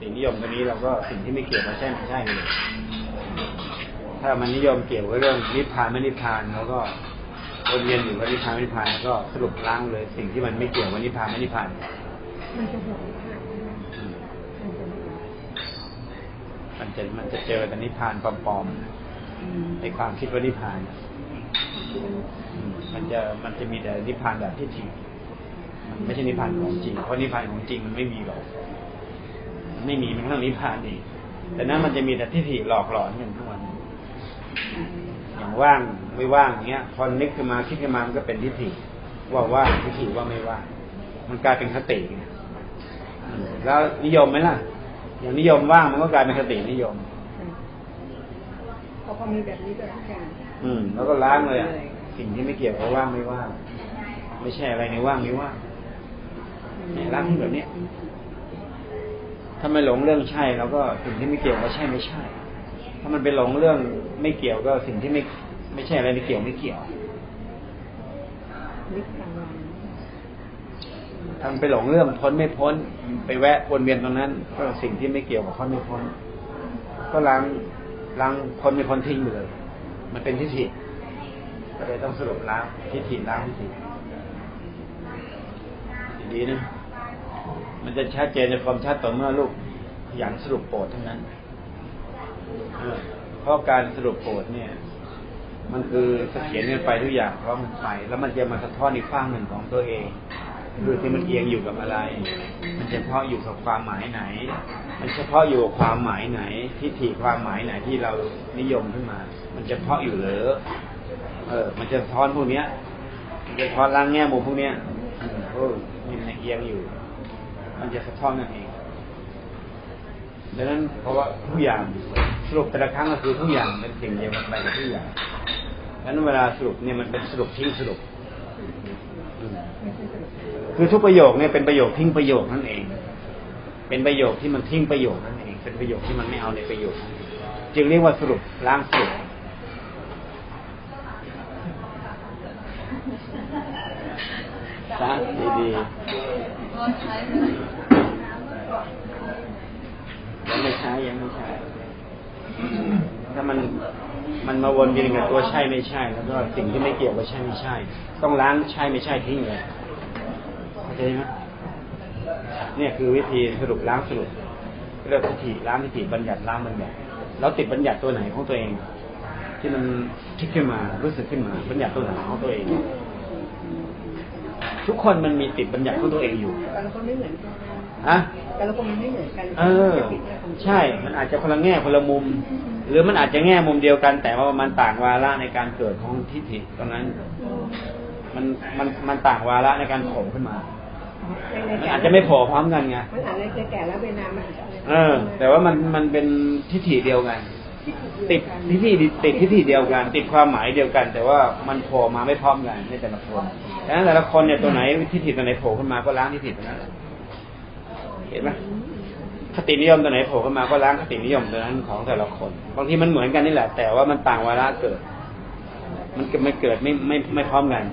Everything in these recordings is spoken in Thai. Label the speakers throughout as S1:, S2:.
S1: ตินิยมตัวนี้เราก็สิ่งที่ไม่เกี่ยวกับใช่ไม่ใช่เลยถ้ามันนิยมเกี่ยวกับเรื่องนิพพานไม่นิพพานเราก็วนเวียนอยู่กับนิพพานไม่นิพพานก็สรุปล้างเลย สิ่งที่มันไม่เกี่ยวกับนิพพานไม่นิพพาน
S2: มันจะหวง
S1: มั
S2: นจะ
S1: มันจะเจอแต่นิพพานปลอมๆในความคิดว่านิพพานมันจะมันจะมีแต่นิพพานแบบที่จริงมันไม่ใช่นิพพานของจริง เพราะนิพพานของจริงมันไม่มีหรอก ไม่มีมันทั้งนิพพานเองแต่นั้นมันจะมีแต่ที่ถิหลอกหลอนกันทุกวันอย่างว่างไม่ว่างเงี้ย พอนึกขึ้นมาคิดขึ้นมามันก็เป็นทิฏฐิว่าว่างทิฏฐิว่าไม่ว่างมันกลายเป็นคติไงอืมแล้วนิยมไหมล่ะ อย่างนิยมว่างมันก็กลายเป็นคตินิยม
S2: พอพอมีแบบนี้ก็ทุกอย่าง
S1: อืม แล้วก็ล้างเลยอะสิ่งที่ไม่เกี่ยวกับว่างไม่ว่างไม่ใช่อะไรในว่างไม่ว่างเนี่ยล้างที่แบบเนี้ย ถ้าไม่หลงเรื่องใช่แล้วก็สิ่งที่ไม่เกี่ยวก็ใช่ไม่ใช่ ถ้ามันไปหลงเรื่องไม่เกี่ยวก็สิ่งที่ไม่ไม่ใช่อะไรไม่เกี่ยวไม่เกี่ยวทำไปหลงเรื่องพ้นไม่พ้น ไปแวะวนเวียนตรงนั้น ก็สิ่งที่ไม่เกี่ยวกับพ้นไม่พ้น ก็ล้างล้างพ้นไม่พ้นทิ้งไปเลย มันเป็นทิฏฐิก็เลยต้องสรุปล้างทิฏฐิล้างทิฏฐิดีๆนะ มันจะชัดเจนในความชัดต่อเมื่อลูกขยันสรุปโปรดเท่านั้นเพราะการสรุปโปรดเนี่ย มันคือเสถียรกันไปทุกอย่างเพราะมันไป แล้วมันจะมาสะท้อนอีกฝั่งหนึ่งของตัวเองดูที่มันเอียงอยู่กับอะไร มันเฉพาะอยู่กับความหมายไหน มันเฉพาะอยู่กับความหมายไหน ทิฏฐิความหมายไหนที่เรานิยมขึ้นมา มันเฉพาะอยู่เหรือเออ มันจะท้อนพวกเนี้ย มันจะท้อนล้างแง่มุมพวกเนี้ยอืมโอ้มันเอียงอยู่ มันจะสะท้อนนั่นเองดังนั้นเพราะว่าทุกอย่างสรุปแต่ละครั้งก็คือทุกอย่างเป็นสิ่งเดียวกันไปกับทุกอย่างดังนั้นเวลาสรุปเนี่ยมันเป็นสรุปทิ้งสรุปอืมคือทุกประโยคเนี่ยเป็นประโยคทิ้งประโยคนั่นเอง เป็นประโยคที่มันทิ้งประโยคนั่นเอง เป็นประโยคที่มันไม่เอาในประโยคนั้นจึงเรียกว่าสรุปล้างสรุปซะดีๆ ยังไม่ใช้ยังไม่ใช้ถ้ามันมันมาวนเวียนกับตัวใช่ไม่ใช่ แล้วก็สิ่งที่ไม่เกี่ยวกับใช่ไม่ใช่ ต้องล้างใช่ไม่ใช่ทิ้งเลยเข้าใจไหมเนี่ยคือวิธีสรุปล้างสรุปเรียกวิธีล้างวิธีบัญญัติล้างบัญญัติเราติดบัญญัติตัวไหนของตัวเอง ที่มันคิดขึ้นมารู้สึกขึ้นมา บัญญัติตัวไหนของตัวเอง ทุกคนมันมีติดบัญญัติของตัวเองอยู่
S2: แต่ละคนไม่เหมือนกัน
S1: ฮะ
S2: แต่ละคนมันไม่เหมือนกัน
S1: เออ ใช่ มันอาจจะคนละแง่คนละมุม หรือมันอาจจะแง่มุมเดียวกัน แต่ว่ามันต่างวาระในการเกิดของทิฏฐิตรงนั้น มันมันมันต่างวาระในการโผล่ขึ้นมามันอาจจะไม่โผล่พร้อมกันไง
S2: มันอาจจะแก่แล้วเวลามันอาจจะอะไร
S1: เออ แต่ว่ามันมันเป็นทิฏฐิเดียวกัน ติดทิฏฐิติดทิฏฐิเดียวกัน ติดความหมายเดียวกัน แต่ว่ามันโผล่มาไม่พร้อมกันในแต่ละคนดังนั้นแต่ละคนเนี่ยตัวไหนทิฏฐิตัวไหนโผล่ขึ้นมาก็ล้างทิฏฐิตัวนั้นเห็นไหมคตินิยมตัวไหนโผล่ขึ้นมาก็ล้างคตินิยมตัวนั้นของแต่ละคนบางทีมันเหมือนกันนี่แหละ แต่ว่ามันต่างวาระเกิด มันเกิดไม่เกิดไม่ไม่ไม่พร้อมกัน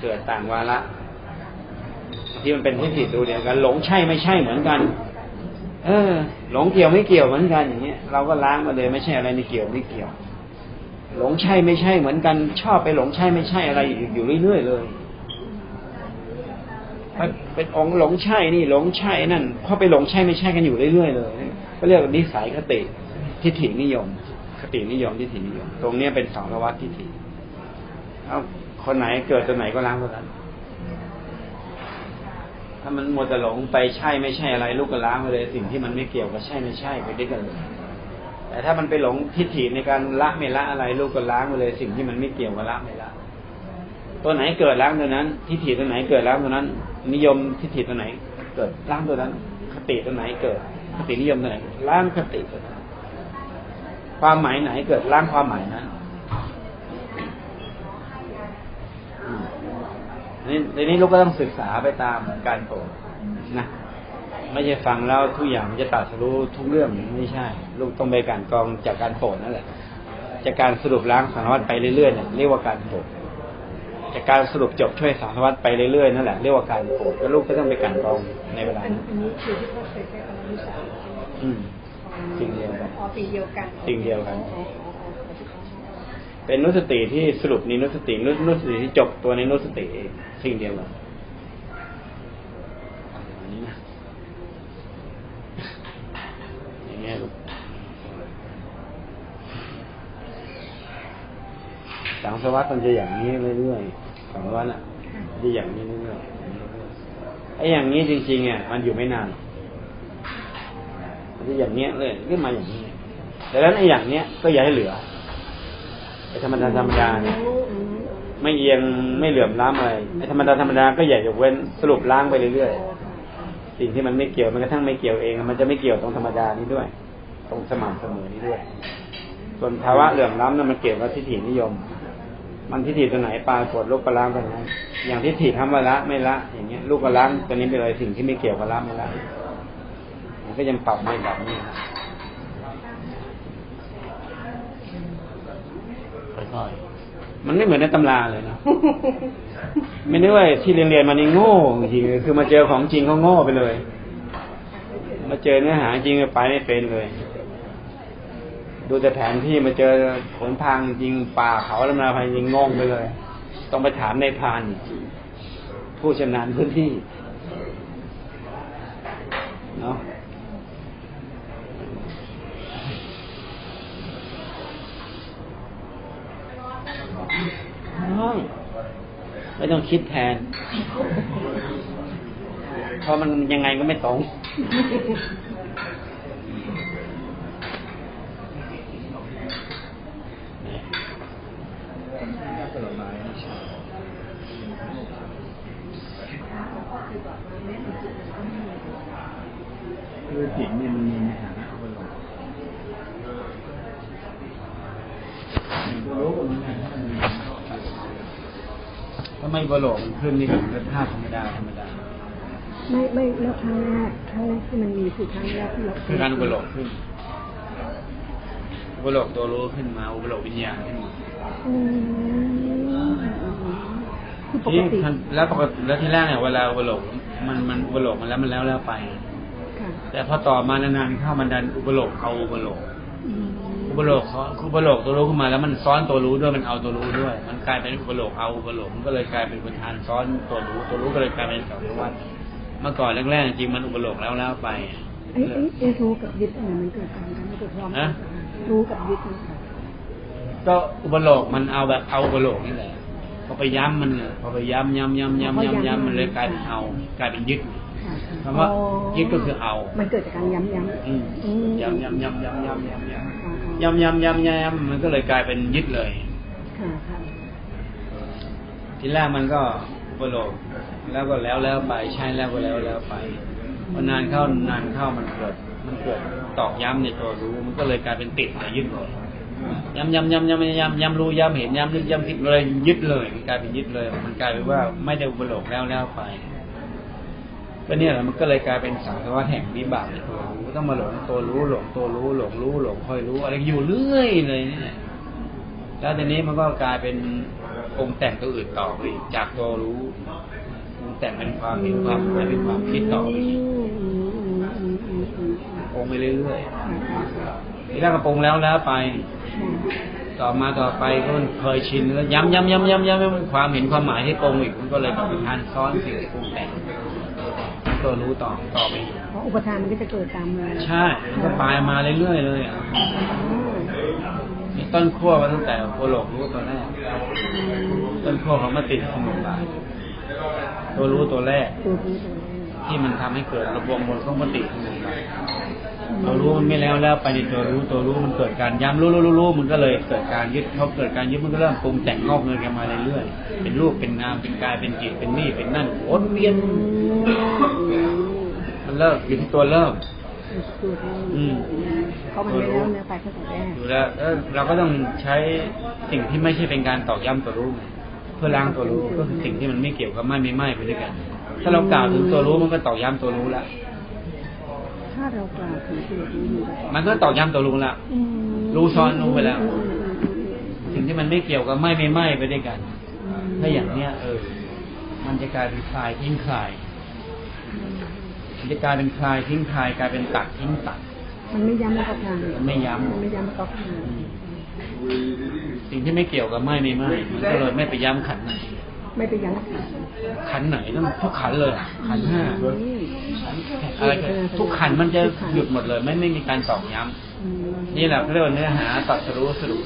S1: เกิดต่างวาระบาที่มันเป็นทิฏฐิตัวเดียวกัน หลงใช่ไม่ใช่เหมือนกัน เออ หลงเกี่ยวไม่เกี่ยวเหมือนกันอย่างเงี้ยเราก็ล้างมาเลยไม่ใช่อะไรไม่เกี่ยวไม่เกี่ยว หลงใช่ไม่ใช่เหมือนกัน ชอบไปหลงใช่ไม่ใช่อะไรอยู่เรื่อยๆเลยเป็นองค์หลงใช่นี่หลงใช่นั่นพราะไปหลงใช่ไม่ใช่กันอยู่เรื่อยๆเลยก็เรียกว่านิสัยคติทิฏฐินิยม คตินิยมทิฏฐินิยม ตรงเนี้ยเป็นสองระวัตทิฏฐิเอาคนไหนเกิดตัวไหนก็ล้างตัวนั้น ถ้ามันมัวแต่หลงไปใช่ไม่ใช่อะไรลูกก็ล้างไปเลย สิ่งที่มันไม่เกี่ยวกับใช่ไม่ใช่ไปด้วยกันเลยแต่ถ้ามันไปหลงทิฏฐิในการละไม่ละอะไรลูกก็ล้างไปเลยสิ่งที่มันไม่เกี่ยวกับละไม่ละ ตัวไหนเกิดล้างตัวนั้น ทิฏฐิตัวไหนเกิดล้างตัวนั้น นิยมทิฏฐิตัวไหน เกิดล้างตัวนั้น คติตัวไหนเกิด คตินิยมตัวไหนล้างคติตัวนั้นความหมายไหนเกิดล้างความหมายนั้นอืมนี่ ทีนี้ลูกก็ต้องศึกษาไปตามการโปรดนะไม่ใช่ฟังแล้วทุกอย่างมันจะตัดสรู้ทุกเรื่องไม่ใช่ ลูกต้องไปการกรองจากการโปรดนั่นแหละ จากการสรุปล้างสารวัตรไปเรื่อยๆเนี่ยเรียกว่าการโปรดจากการสรุปจบช่วยสารวัตรไปเรื่อยๆนั่นแหละเรียกว่าการโปรดแล้วลูกก็ต้องไปกลันกรองในเวลา
S2: อัน
S1: นั้น
S2: อันนี้คือที่เขาเคยใช้คำว่าวิสา
S1: อืมสิ่งเดียวกัน
S2: อ๋อสิ่งเดียวกัน
S1: สิ่ง เป็นนุสติที่สรุปนินุสตินุนุสติที่จบตัวในนุสติเองสิ่งเดียวกันอันนี้นะอย่างเงี้ยลูกสังสวัสดิ์มันจะอย่างนี้เรื่อยๆสังสวัสดิ์อะจะอย่างนี้เรื่อยๆไอ้อย่างนี้จริงๆอะมันอยู่ไม่นานมันจะอย่างเนี้ยเลยขึ้นมาอย่างนี้แต่แล้วไอ้อย่างเนี้ยก็อย่าให้เหลือ ธรรมดาธรรมดาเนี่ย
S2: อืมอืม
S1: ไม่เอียงไม่เหลื่อมล้ำอะไรไอ้ธรรมดาธรรมดาก็อย่ายกเว้นสรุปล้างไปเรื่อยๆสิ่งที่มันไม่เกี่ยวมันกระทั่งไม่เกี่ยวเอง มันจะไม่เกี่ยวตรงธรรมดานี้ด้วย ตรงสม่ำเสมอนี้ด้วย ส่วนภาวะเหลื่อมล้ำนั้นมันเกี่ยวกับทิฏฐินิยม มันทิฏฐิตัวไหนปลากดลูกกระล้างตัวนั้นอย่างทิฏฐิทำว่าละไม่ละ อย่างเงี้ยลูกกระล้างตัวนี้เป็นอะไรสิ่งที่ไม่เกี่ยวกับละไม่ละมันก็ยังปรับไม่แบบนี้ครับ
S3: ค่อย
S1: มันไม่เหมือนในตำราเลยนะไม่ได้ว่าที่เรียนเรียนมานี่โง่จริงคือมาเจอของจริงเขาโง่ไปเลย มาเจอเนื้อหาจริงไปไม่เป็นเลย ดูแต่แผนที่มาเจอผลทางจริงป่าเขาแล้วมาพายจริงงงไปเลย ต้องไปถามในพาน ผู้ชำนาญพื้นที่เนาะน้อง ไม่ต้องคิดแทน เพราะมันยังไงก็ไม่ตรง คือจิตเนี่ยมันมีในฐานะอุปโลกรู้ว่ามันไงถ้า ไม่อุปโลกมันขึ้นนี่เป็นธาธรรมดาธรรมดา
S2: ไม่ไม่แล้วครั้งแรกครั้งแรกที่มันมีคือครั้งแรกที่เรา
S1: คือการอุปโลกขึ้นอุปโลกตัวรู้ขึ้นมาอุปโลกวิญญาณขึ้นมา
S2: อืมคือปก
S1: ที่
S2: ติ
S1: แล้วปกติแล้วที่แรกเนี่ยเวลาอุปโลกมันมันอุปโลกมันแล้วมันแล้วแล้วไปแต่พอต่อมานานๆเข้ามันดันอุปโลกเอาอุปโลก
S2: อืม
S1: อุปโลกเขาอุปโลกตัวรู้ขึ้นมาแล้วมันซ้อนตัวรู้ด้วยมันเอาตัวรู้ด้วย มันกลายเป็นอุปโลกเอาอุปโลกมันก็เลยกลายเป็นประธานซ้อนตัวรู้ตัวรู้ก็เลยกลายเป็นสังวัตเมื่อก่อนแรกๆจริงมันอุปโลกแล้วแล้วไป
S2: ไอ้ไอ้ไอ้รู้กับยึดอันไหนมันเกิดการกันไม่เกิดพร้อมกั
S1: ฮะ
S2: นรู้กับยึดมันค่ะ
S1: ก็อุปโลกมันเอาแบบเอาอุปโลกนี่แหละพอไปย้ำมันเนี่ยพอไปย้ำย้ำย้ำย้ำย้ำย้ำมันเลยกลายเป็นเอา กลายเป็นยึด
S2: ค่ะค่ะ
S1: คำว่า
S2: อ๋อ
S1: ยึดก็คือเอา
S2: มันเกิดจากการย้ำย้ำ
S1: อืม
S2: อืม
S1: ย้ำย้ำย้ำย้ำย้ำย้ำ ย้
S2: อ่าำ
S1: ย้ำย้ำย้ำย้ำมันก็เลยกลายเป็นยึดเลย
S2: ค่ะค่ะ
S1: ทีแรกมันก็อุปโลกแล้วก็แล้วแล้วไปใช่แล้วก็แล้วแล้วไปพอนานเข้านานเข้ามันเกิด มันเกิดตอกย้ำในตัวรู้ มันก็เลยกลายเป็นติดเลยยึดเลยย้ำย้ำย้ำย้ำย้ำย้ำรู้ย้ำเห็นย้ำนึกย้ำคิดเลยยึดเลย มันกลายเป็นยึดเลย มันกลายเป็นว่าไม่ได้อุปโลกแล้วแล้วไป ก็เนี่ยแหละมันก็เลยกลายเป็นสังสารวัฏแห่งวิบากในตัวรู้ต้องมาหลงตัวรู้หลงตัวรู้หลงรู้หลงคอยรู้ อะไรอยู่เรื่อยเลยเนี่ยแล้วทีนี้มันก็กลายเป็นองค์แต่งตัวอื่นต่อไปจากตัวรู้ปรุงแต่งเป็นความเห็นความหมายเป็นความคิดต่อไปอีก
S2: อ
S1: งไปเรื่อยๆทีแรกก็ปรุงแล้วแล้วไป ต่อมาต่อไปก็มันเคยชินแล้วย้ำย้ำย้ำย้ำย้ำความเห็นความหมายที่ปรุงอีกมันก็เลยเป็นการซ้อนสิ่งปรุงแต่ง ตัวรู้ต่อต่อไปอีก
S2: เพราะอุปทานมันก็จะเกิดตามมา
S1: ใช่มันก็ปลายมาเรื่อยๆเลยอะ
S2: อืม
S1: มีต้นขั้วมาตั้งแต่โคโลกรู้ตัวแรก ต้นขั้วของมาติดสมุนไพรตัวรู้ตัวแรก
S2: ตัวรู้ตัวแรก
S1: ที่มันทำให้เกิดระบบมวลของปฏิสมุนไพร เรารู้มันไม่แล้วแล้วไปในตัวรู้ตัวรู้มันเกิดการย้ำรู้รู้รู้รู้มันก็เลยเกิดการยึดเขาเกิดการยึดมันก็เริ่มปรุงแต่งงอกเงินกันมาเรื่อยๆเป็นรูปเป็นนามเป็นกายเป็นจิตเป็นนี่เป็นนั่นวนเวียนมันเริ่มอยู่ที่ตัวเริ่ม
S2: ตัวรู้
S1: อืม
S2: เพราะมันไม่แล้วเนื้อไปตั้งแต่แรก
S1: อยู่แล้วเออเราก็ต้องใช้สิ่งที่ไม่ใช่เป็นการตอกย้ำตัวรู้ไงเพื่อล้างตัวรู้ก็คือสิ่งที่มันไม่เกี่ยวกับไม่ไม่ไม่ไปด้วยกัน ถ้าเรากล่าวถึงตัวรู้มันก็ตอกย้ำตัวรู้ละ
S2: ถ้าเรากล่าวถึงตัวรู้อยู่แบบ
S1: มันก็ตอกย้ำตัวรู้ละ
S2: อืม
S1: รู้ซ้อนรู้ไปแล้ว
S2: อืมอืมอืมอืม
S1: สิ่งที่มันไม่เกี่ยวกับไม่ไม่ไม่ไปด้วยกัน
S2: อืม
S1: ถ้าอย่างเนี้ย เออ มันจะกลายเป็นคลายทิ้งคลายมันจะกลายเป็นคลายทิ้งคลายกลายเป็นตัดทิ้งตัด
S2: มันไม่ย้ำแล้วก็ทาง
S1: มันไม่ย้ำ
S2: มันไม่ย้ำแล้วก็ทาง
S1: สิ่งที่ไม่เกี่ยวกับไม่ไม่ไม่มันก็เลยไม่ไปย้ำขันไหน
S2: ไม่ไปย้ำทาง
S1: ขันไหนต้องทุกขันเลยขันห้า
S2: อืม
S1: อะไรก็ทุกขันมันจะหยุดหมดเลย ไม่ไม่มีการตอกย้ำ
S2: อืม
S1: นี่แหละเขาเรียกว่าเนื้อหาตัดสรู้สรุป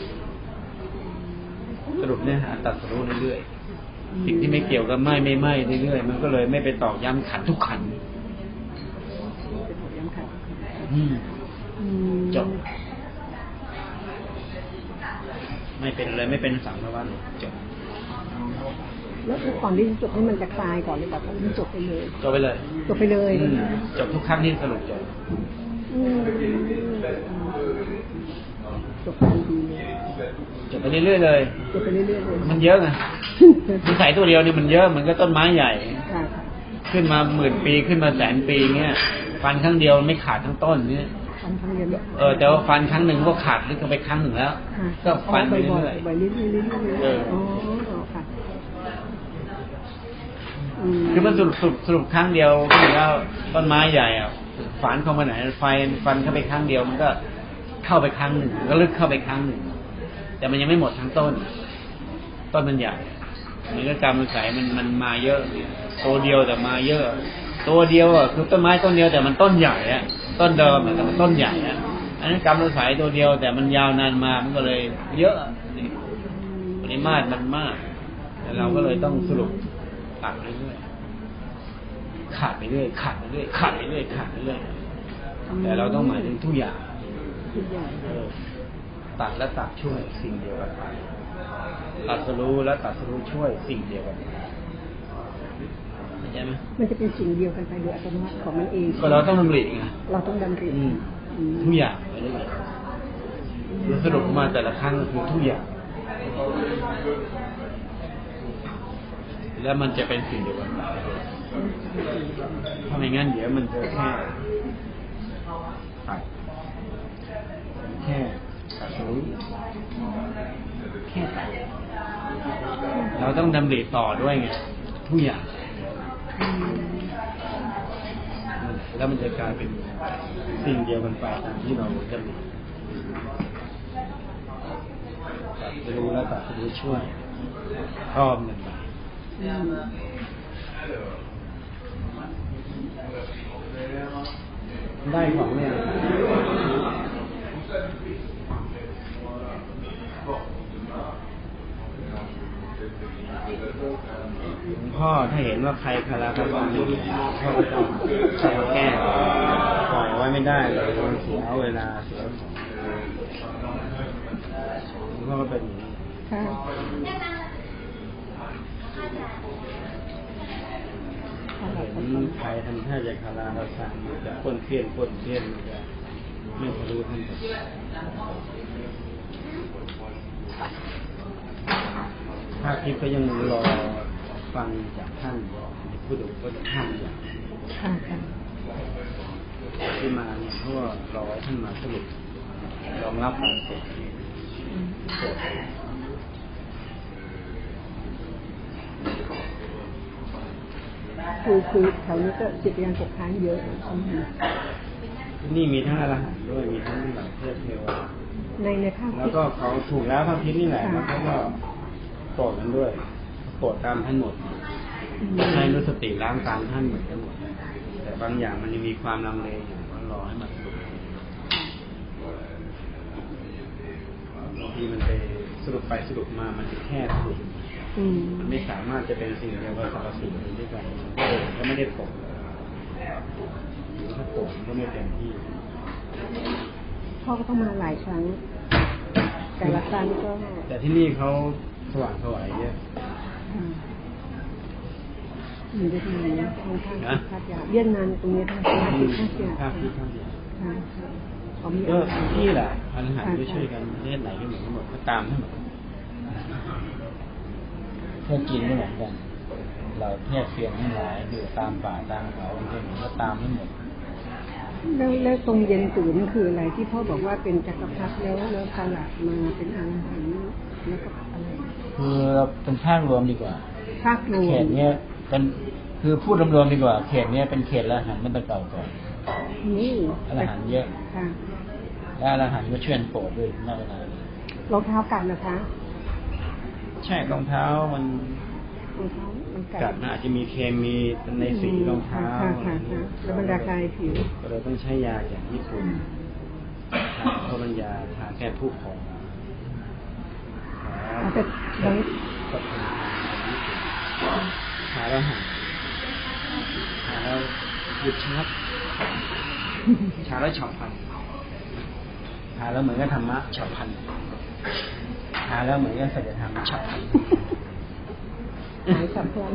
S1: สรุปเนื้อหาตัดสรู้เรื่อยๆสิ่งที่ไม่เกี่ยวกับไม่ไม่ไม่เรื่อยๆมันก็เลยไม่ไปตอกย้ำขันทุกขัน
S2: ไปตอกย้ำทาง
S1: อืม
S2: อืม
S1: จบไม่เป็นอะไรไม่เป็นสังสารวัฏจบ
S2: แล้วก่อนที่จะจบนี่มันจะคลายก่อนหรือเปล่าต้องจบไปเลย
S1: จบไปเลย
S2: จบไปเลย
S1: อืมจบทุกครั้งที่สรุปจบ
S2: อืมจบไปดีเลย
S1: จบไปเรื่อยๆเลย
S2: จบไปเรื่อยๆเลย
S1: มันเยอะไงนิสัยตัวเดียวนี่มันเยอะเหมือนกับต้นไม้ใหญ่
S2: ค่ะค่ะ
S1: ขึ้นมาหมื่นปีขึ้นมาแสนปีเงี้ยฟันครั้งเดียวไม่ขาดทั้งต้นเนี่ย
S2: ฟันครั้งเดียวเนี่ย
S1: เออแต่ว่าฟันครั้งหนึ่งก็ขาดลึกเข้าไปครั้งหนึ่งแล้ว
S2: ค่ะ
S1: ก็ฟันไป
S2: บ่อย
S1: เรื่อย
S2: ๆบ่อยๆเรื่อยๆเรื่อยๆ
S1: เออ
S2: อ๋อ คือมั
S1: นสรุปสรุปสรุปครั้งเดียวคือแล้วต้นไม้ใหญ่อะฝันเข้ามาไหนไฟฟันเข้าไปครั้งเดียวมันก็เข้าไปครั้งหนึ่งก็ลึกเข้าไปครั้งหนึ่ง แต่มันยังไม่หมดทั้งต้น ต้นมันใหญ่เหมือนกับการมันใสยมันมันมาเยอะตัวเดียวแต่มาเยอะ ตัวเดียวอะคือต้นไม้ต้นเดียวแต่มันต้นใหญ่อะต้นเดิมแต่มันต้นใหญ่อะอันนั้นกำลังสายตัวเดียวแต่มันยาวนานมามันก็เลย เยอะนี่ปริมาตรมันมากแต่เราก็เลยต้องสรุป ตัดไปเรื่อยขาดไปเรื่อยขาดไปเรื่อยขาดไปเรื่อยขาดไปเรื่อยแต่เราต้องหมายถึงทุกอย่าง
S2: ทุกอย่าง
S1: เออตัดและตัดช่วยสิ่งเดียวกันไปตัดสรู้และตัดสรู้ช่วยสิ่งเดียวกันไปเข้าใจไหม
S2: มันจะเป็นสิ่งเดียวกันไปโดยอัตโนมัติของมันเอง
S1: ก็เราต้องดำริไง
S2: เราต้องดำริ
S1: อืม
S2: อืม
S1: ทุกอย่างไปเรื่อยเราสรุปมาแต่ละครั้งก็คือทุกอย่าง แล้วมันจะเป็นสิ่งเดียวกันไปถ้าไม่งั้นเดี๋ยวมันจะแค่แค่ตัดรู้แค่ตัดเราต้องดำริต่อด้วยไงทุกอย่างแล้วมันจะกลายเป็นสิ่งเดียวกันไปตามที่เราจะมีตัดรู้แล้วตัดรู้ช่วยพร้อมกันไป
S2: อืม
S1: ได้ของเนี่ยหลวงพ่อถ้าเห็นว่าใครคาราคาซังอยู่พ่อก็ต้องใช้มาแก้ปล่อยไว้ไม่ได้เลยมันเสียเวลาเสียของหลวงพ่อก็เป็นอย่างนี้
S2: ค่ะ
S1: เห็นใครทำท่าจะคาราคาซังมันจะป้วนเพี้ยนป้วนเพี้ยนจะไม่ทะลุท่านภาคทิพย์ก็ยังรอฟังจากท่านพูดถึงก็จะท่านอย่างที่มาเนี่ยเพราะว่ารอท่านมาสรุปรองรับการเสร็จ
S2: คือคือแถวนี้ก็จิตวิญญาณตกค้างเยอะอืม
S1: ที่นี่มีทั้งอรหันต์ด้วยมีทั้งเหล่าเทพเทวดา
S2: ในในภาพ
S1: แล้วก็เขาถูกแล้วพระพิษนี่แหละ
S2: ค่ะ
S1: แล้วเขาก็โกรธกันด้วยโกรธตามท่านหมด
S2: อืม
S1: ให้รู้สติล้างตามท่านเหมือนกันหมดแต่บางอย่างมันยังมีความลังเลอยู่ก็รอให้มันสรุปบางทีมันไปสรุปไปสรุปมามันจะแค่สรุป
S2: อื ม
S1: มันไม่สามารถจะเป็นสิ่งเดียวกับสรรพสิ่งนี้ด้วยกันโกรธก็ไม่ได้ปกหรือถ้าโกรธก็ไม่เต็มที่
S2: พ่อก็ต้องมาหลายครั้ง แต่ละครั้งก็
S1: แต่ที่นี่เขาสว่างสวายเยอะ
S2: อืมอยู่เวียดนามนะทางทาง
S1: นะ
S2: ภาคยาเวียดนามตรงนี้ทางภาค
S1: อื
S2: ที่
S1: ม
S2: ภาคยา
S1: ภาคที่ภาคเดียว
S2: ค่ะเขามี
S1: ก็ที่แหละพันหันช่วยๆกันประเทศไหนก็เหมือนกันหมดก็ตามทั้งหมด เพื่อกินก็เหมือนกัน เราเทศเสียงทั้งหลายอยู่ตามป่าตามเขาเพื่อนก็ตามทั้งหมด
S2: แล้วแล้วตรงเย็นตื่นนั่นคืออะไรที่พ่อบอกว่าเป็นจักรพรรดิแล้วแล้วสลัดมาเป็นอาหารแล้วก็อะไร
S3: คือเราเป็นภาครวมดีกว่า
S2: ภาครว
S3: เข
S2: ม
S3: ตเนี้ยเป็นคือพูดรวมๆดีกว่า เขตเนี้ยเป็นเขตละหันมันตะเก่าก่อน
S2: นี่
S3: อรหันต์เยอะ
S2: ค่ะ
S3: และอรหันต์ก็ช่วยกันโปรดด้วยน่าเวลาร
S2: องเท้ากัดนะคะ
S1: ใช่รองเท้ามัน
S2: รองเท้ามันกัด
S1: กัดมันอาจจะมีเคมีในสีรองเท้า
S2: ค่ะค่ะค่ะแล้วมันระคายผิว
S1: ก็เลยต้องใช้ยาจากญี่ปุ่นเพราะมันยาทาแค่ผู้พอง
S2: เอาแต่บาง
S1: ก็เป็นทาแล้วหายทาแล้วหยุดชะงักทาแล้วฉับพลันทาแล้วเหมือนกับธรรมะฉับพลันทาแล้วเหมือนกับสัจธรรมฉับพลัน
S2: หายสับพลัน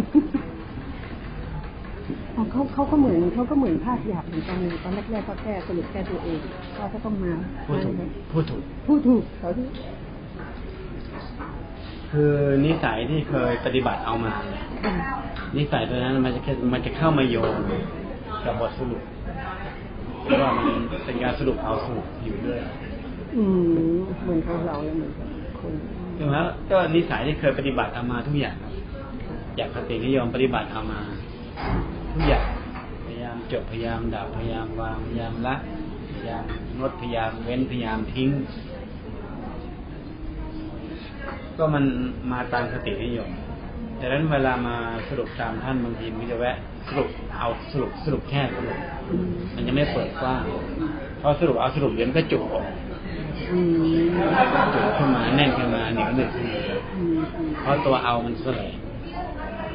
S2: อ๋อเขาเขาก็เหมือนเขาก็เหมือนภาพหยาบเหมือนกันตอนแรกๆเขาแก้สรุปแก้ตัวเองเขาก็ต้องมา
S1: พูดถูกพูดถูก
S2: พูดถูกเขาที่
S1: คือนิสัยที่เคยปฏิบัติเอามาเนี่ยนิสัยตัวนั้นมันจะมันจะเข้ามาโยงกับบทสรุปเพราะว่ามันเป็นการสรุปเอาสรุปอยู่เรื่อย
S2: อืมเหมือนกับเราเลยเหมือนกับคน
S1: ถูกไหมก็นิสัยที่เคยปฏิบัติเอามาทุกอย่างครับ อยากคตินิยมปฏิบัติเอามา ทุกอย่างพยายามจบพยายามดับพยายามวางพยายามละพยายามงดพยายามเว้นพยายามทิ้ง ก็มันมาตามคตินิยมดังนั้นเวลามาสรุปตามท่านบางทีมันจะแวะสรุปเอาสรุปสรุปแค่สรุป
S2: อืม
S1: มันจะไม่เปิดกว้างเพราะสรุปเอาสรุปเดี๋ยวมันก็จุกออก
S2: อืม
S1: จุกขึ้นมาแน่นขึ้นมาเหนียวหนึบขึ้นมา
S2: อืมอืม
S1: เพราะตัวเอามันแสลง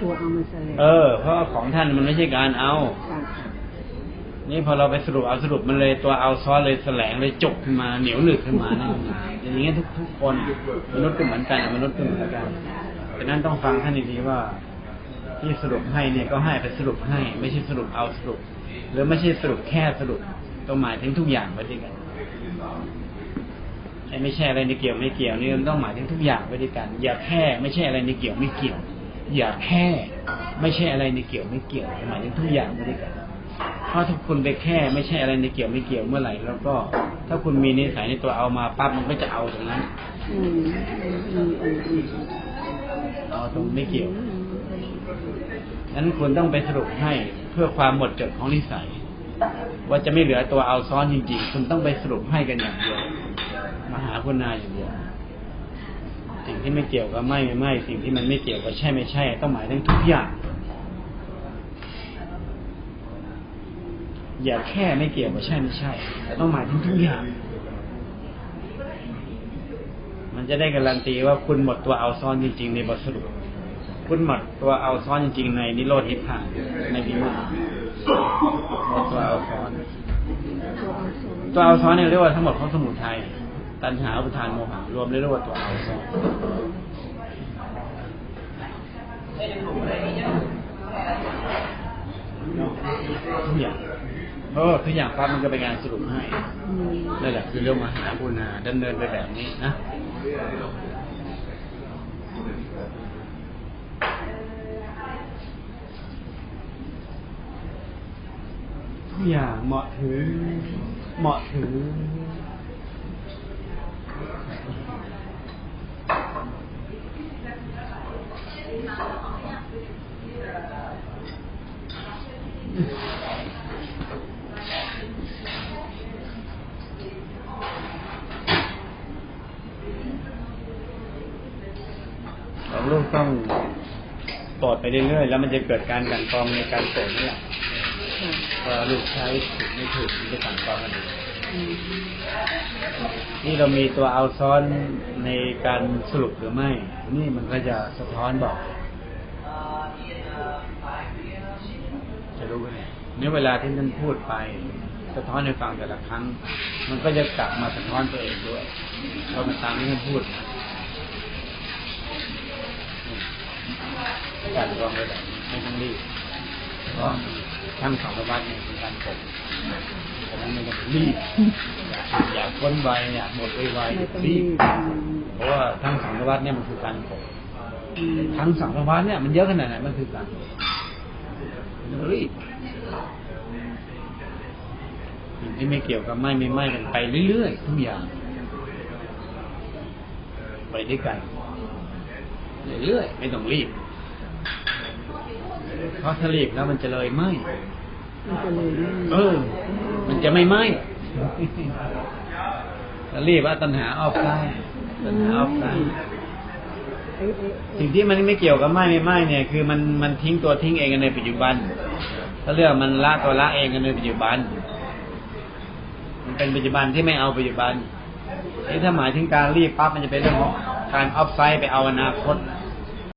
S2: ตัวเอามาแสดง
S1: เออ เพราะว่าของท่านมันไม่ใช่การเอา
S2: ค่ะ
S1: นี่พอเราไปสรุปเอาสรุปมันเลยตัวเอาซ้อนเลยแสลงเลยจุกขึ้นมาเหนียวหนึบขึ้นมานั่นมาอย่างนี้ทุกทุกคนมนุษย์ก็เหมือนกันมนุษย์ก็เหมือนกันดังนั้นต้องฟังท่านดีๆว่า ที่สรุปให้เนี่ยก็ให้ไปสรุปให้ ไม่ใช่สรุปเอาสรุป หรือไม่ใช่สรุปแค่สรุปต้องหมายถึงทุกอย่างไว้ด้วยกัน ไม่ใช่อะไรในเกี่ยวไม่เกี่ยวนี่มันต้องหมายถึงทุกอย่างไว้ด้วยกัน อย่าแค่ไม่ใช่อะไรในเกี่ยวไม่เกี่ยว อย่าแค่ไม่ใช่อะไรในเกี่ยวไม่เกี่ยวหมายถึงทุกอย่างไว้ด้วยกันเพราะถ้าคุณไปแค่ไม่ใช่อะไรในเกี่ยวไม่เกี่ยวเมื่อไหร่ แล้วก็ ถ้าคุณมีนิสัยในตัวเอามาปั๊บมันก็จะเอาตรงนั้น
S2: อืมอืมอืมอืมอืม
S1: เอาตรงไม่เกี่ยวนั้นคุณต้องไปสรุปให้เพื่อความหมดจดของนิสัย ว่าจะไม่เหลือตัวเอาซ้อนจริงๆ คุณต้องไปสรุปให้กันอย่างเดียว คุณนาอย่างเดียวสิ่งที่ไม่เกี่ยวกับไม่ไม่ไม่สิ่งที่มันไม่เกี่ยวกับใช่ไม่ใช่ ต้องหมายถึงทุกอย่างอย่าแค่ไม่เกี่ยวกับใช่ไม่ใช่แต่ต้องหมายถึงทุกอย่าง มันจะได้การันตีว่าคุณหมดตัวเอาซ้อนจริง ๆ ในบทสรุป คุณหมดตัวเอาซ้อนจริง ๆ ในนิโรธนิพพานในวิมุตติหมดตัวเอาซ้อน
S2: ตัวเอาสอง
S1: ตัวเอาซ้อนเนี่ยเรียกว่าทั้งหมดของสมุทัย ตัณหาอุปทานโมหะรวมเรียกว่าตัวเอาซ้อนทุกอย่างเพระว่าทุกอย่างปั๊บมันก็เป็นการสรุปให้นั่นแหละคือเรื่องมหาบุญนาดำเนินไปแบบนี้นะทุกอย่างเหมาะถึงเหมาะถึง เราลูกต้องโปรดไปเรื่อยๆ แล้วมันจะเกิดการกันกรองในการโปรดนี่แหละ
S2: ค่ะ
S1: พอลูกใช้ถูกไม่ถูกมันจะกันกรองกันเองนี่เรามีตัวเอาซ้อนในการสรุปหรือไม่ นี่มันก็จะสะท้อนบอก จะรู้ไงเนี่ยเวลาที่ท่านพูดไปสะท้อนให้ฟังแต่ละครั้ง มันก็จะกลับมาสะท้อนตัวเองด้วยเพราะมันตามที่ท่านพูดการรองระดับนี้ไม่ต้องรีบเพราะทั้งสองระดับเนี่ยคือการกดฉะนั้นไม่ต้องรีบอยากพ้นไวอยากหมดไว
S2: ไม่ต้อง
S1: ๆรีบเพราะว่าทั้งสองระดับเนี่ยมันคือการกด
S2: อืม
S1: ทั้งสองระดับเนี่ยมันเยอะขนาดไหนมันคือการกดไม่ต้องรีบสิ่งที่ไม่เกี่ยวกับไม่ไม่ไม่กันไปเรื่อยๆทุกอย่าง ไปด้วยกันเรื่อยๆไม่ต้องรีบเพราะถ้ารีบแล้วมันจะเลยไหม
S2: มันจะเลยไม่
S1: เออ มันจะไม่ไหมถ้ารีบว่าตัณหาออฟไซด์ตัณหาออฟไซด์
S2: ไอ้ไอ้ไอ้
S1: สิ่งที่มันไม่เกี่ยวกับไม่ไม่ไม่เนี่ย คือมันมันทิ้งตัวทิ้งเองกันในปัจจุบันถ้าเรื่องมันละตัวละเองกันในปัจจุบัน มันเป็นปัจจุบันที่ไม่เอาปัจจุบันนี่ถ้าหมายถึงการรีบปั๊บมันจะเป็นเรื่องของการออฟไซด์ไปเอาอนาคต